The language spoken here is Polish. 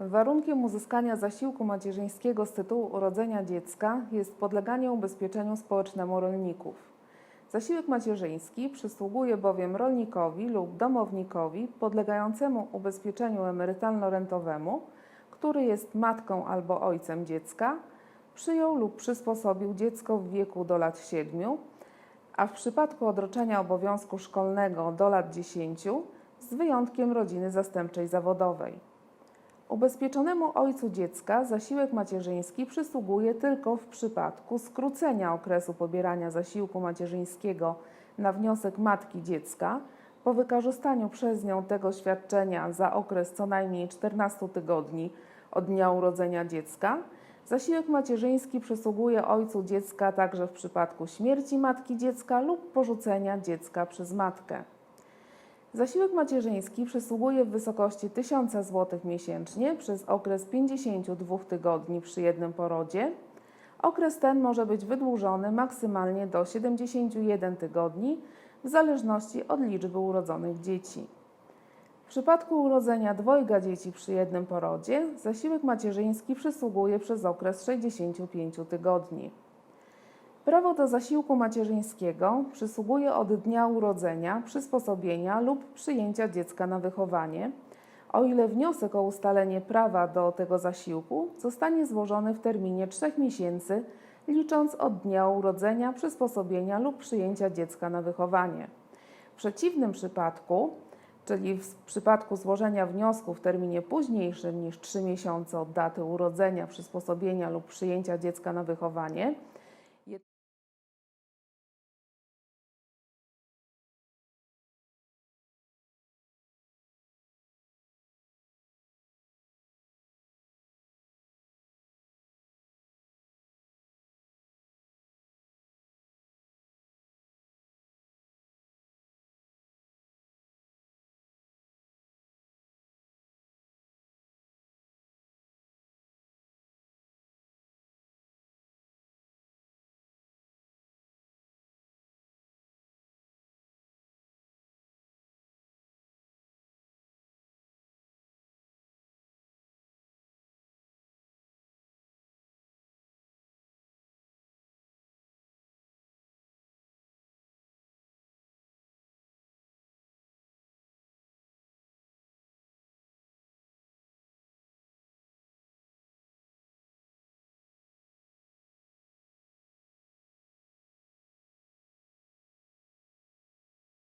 Warunkiem uzyskania zasiłku macierzyńskiego z tytułu urodzenia dziecka jest podleganie ubezpieczeniu społecznemu rolników. Zasiłek macierzyński przysługuje bowiem rolnikowi lub domownikowi podlegającemu ubezpieczeniu emerytalno-rentowemu, który jest matką albo ojcem dziecka, przyjął lub przysposobił dziecko w wieku do lat 7, a w przypadku odroczenia obowiązku szkolnego do lat 10 z wyjątkiem rodziny zastępczej zawodowej. Ubezpieczonemu ojcu dziecka zasiłek macierzyński przysługuje tylko w przypadku skrócenia okresu pobierania zasiłku macierzyńskiego na wniosek matki dziecka po wykorzystaniu przez nią tego świadczenia za okres co najmniej 14 tygodni od dnia urodzenia dziecka. Zasiłek macierzyński przysługuje ojcu dziecka także w przypadku śmierci matki dziecka lub porzucenia dziecka przez matkę. Zasiłek macierzyński przysługuje w wysokości 1000 zł miesięcznie przez okres 52 tygodni przy jednym porodzie. Okres ten może być wydłużony maksymalnie do 71 tygodni w zależności od liczby urodzonych dzieci. W przypadku urodzenia dwojga dzieci przy jednym porodzie zasiłek macierzyński przysługuje przez okres 65 tygodni. Prawo do zasiłku macierzyńskiego przysługuje od dnia urodzenia, przysposobienia lub przyjęcia dziecka na wychowanie, o ile wniosek o ustalenie prawa do tego zasiłku zostanie złożony w terminie 3 miesięcy, licząc od dnia urodzenia, przysposobienia lub przyjęcia dziecka na wychowanie. W przeciwnym przypadku, czyli w przypadku złożenia wniosku w terminie późniejszym niż 3 miesiące od daty urodzenia, przysposobienia lub przyjęcia dziecka na wychowanie,